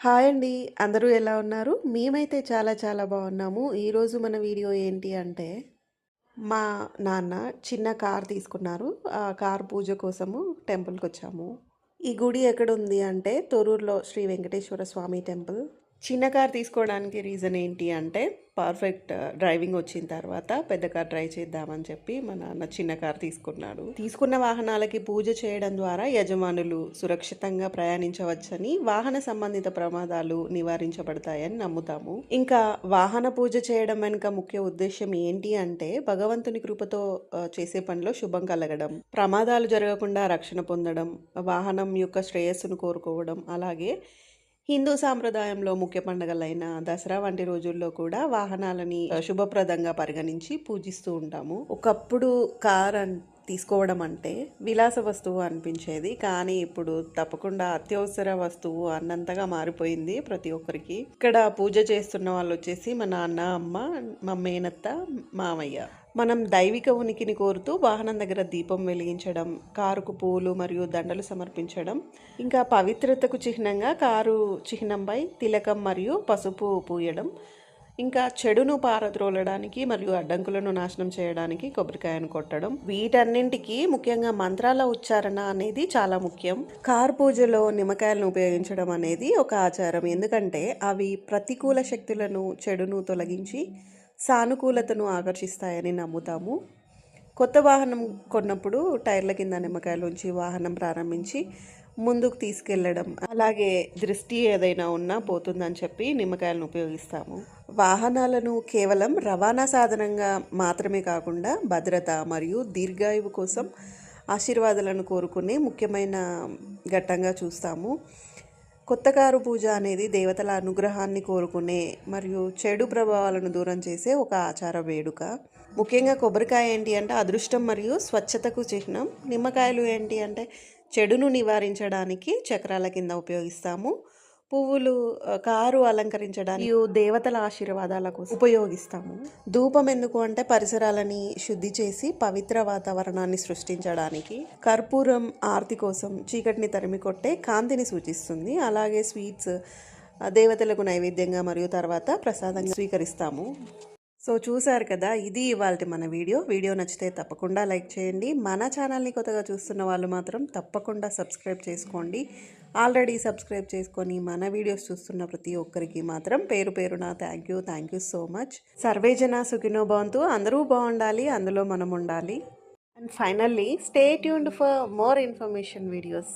Hi అండి. అందరూ ఎలా ఉన్నారు? మేమైతే చాలా చాలా బాగున్నాము. ఈరోజు మన వీడియో ఏంటి అంటే మా నాన్న చిన్న కార్ తీసుకున్నారు. ఆ కార్ పూజ కోసము టెంపుల్కి వచ్చాము. ఈ గుడి ఎక్కడ ఉంది అంటే తొరూరులో శ్రీ వెంకటేశ్వర స్వామి టెంపుల్. చిన్న కార్ తీసుకోవడానికి రీజన్ ఏంటి అంటే పర్ఫెక్ట్ uh, డ్రైవింగ్ వచ్చిన తర్వాత పెద్ద కార్ డ్రైవ్ చేద్దామని చెప్పి మా నాన్న చిన్న కార్ తీసుకున్నాడు. తీసుకున్న వాహనాలకి పూజ చేయడం ద్వారా యజమానులు సురక్షితంగా ప్రయాణించవచ్చని వాహన సంబంధిత ప్రమాదాలు నివారించబడతాయని నమ్ముతాము. ఇంకా వాహన పూజ చేయడం వెనుక ముఖ్య ఉద్దేశం ఏంటి అంటే భగవంతుని కృపతో uh, చేసే పనిలో శుభం కలగడం ప్రమాదాలు జరగకుండా రక్షణ పొందడం వాహనం యొక్క శ్రేయస్సును కోరుకోవడం అలాగే హిందూ సాంప్రదాయంలో ముఖ్య పండుగలైన దసరా వంటి రోజుల్లో కూడా వాహనాలని శుభప్రదంగా పరిగణించి పూజిస్తూ ఉంటాము. ఒకప్పుడు కార్ అన్ తీసుకోవడం అంటే విలాస వస్తువు అనిపించేది. కానీ ఇప్పుడు తప్పకుండా అత్యవసర వస్తువు అన్నంతగా మారిపోయింది ప్రతి ఒక్కరికి. ఇక్కడ పూజ చేస్తున్న వాళ్ళు వచ్చేసి మా నాన్న అమ్మ మా మేనత్త మామయ్య. మనం దైవిక ఉనికిని కోరుతూ వాహనం దగ్గర దీపం వెలిగించడం కారుకు పూలు మరియు దండలు సమర్పించడం ఇంకా పవిత్రతకు చిహ్నంగా కారు చిహ్నంపై తిలకం మరియు పసుపు పూయడం ఇంకా చెడును పారద్రోలడానికి మరియు అడ్డంకులను నాశనం చేయడానికి కొబ్బరికాయను కొట్టడం. వీటన్నింటికి ముఖ్యంగా మంత్రాల ఉచ్చారణ అనేది చాలా ముఖ్యం. కార్ పూజలో నిమ్మకాయలను ఉపయోగించడం అనేది ఒక ఆచారం. ఎందుకంటే అవి ప్రతికూల శక్తులను చెడును తొలగించి సానుకూలతను ఆకర్షిస్తాయని నమ్ముతాము. కొత్త వాహనం కొన్నప్పుడు టైర్ల కింద నిమ్మకాయలు ఉంచి వాహనం ప్రారంభించి ముందుకు తీసుకెళ్ళడం అలాగే దృష్టి ఏదైనా ఉన్నా పోతుందని చెప్పి నిమ్మకాయలను ఉపయోగిస్తాము. వాహనాలను కేవలం రవాణా సాధనంగా మాత్రమే కాకుండా భద్రత మరియు దీర్ఘాయువు కోసం ఆశీర్వాదాలను కోరుకునే ముఖ్యమైన ఘట్టంగా చూస్తాము. కొత్త కారు పూజ అనేది దేవతల అనుగ్రహాన్ని కోరుకునే మరియు చెడు ప్రభావాలను దూరం చేసే ఒక ఆచార వేడుక. ముఖ్యంగా కొబ్బరికాయ ఏంటి అంటే అదృష్టం మరియు స్వచ్ఛతకు చిహ్నం. నిమ్మకాయలు ఏంటి అంటే చెడును నివారించడానికి చక్రాల కింద ఉపయోగిస్తాము. పువ్వులు కారు అలంకరించడానికి దేవతల ఆశీర్వాదాలకు ఉపయోగిస్తాము. ధూపం ఎందుకు అంటే పరిసరాలని శుద్ధి చేసి పవిత్ర వాతావరణాన్ని సృష్టించడానికి. కర్పూరం ఆర్తి కోసం చీకటిని తరిమి కొట్టే కాంతిని సూచిస్తుంది. అలాగే స్వీట్స్ దేవతలకు నైవేద్యంగా మరియు తర్వాత ప్రసాదంగా స్వీకరిస్తాము. సో చూసారు కదా ఇది ఇవాళ మన వీడియో. వీడియో నచ్చితే తప్పకుండా లైక్ చేయండి. మన ఛానల్ని కొత్తగా చూస్తున్న వాళ్ళు మాత్రం తప్పకుండా సబ్స్క్రైబ్ చేసుకోండి. ఆల్రెడీ సబ్స్క్రైబ్ చేసుకొని మన వీడియోస్ చూస్తున్న ప్రతి ఒక్కరికి మాత్రం పేరు పేరున thank you thank you so much సర్వేజన సుఖినో భవంతు. అందరూ బాగుండాలి అందులో మనం ఉండాలి. And finally stay tuned for more information videos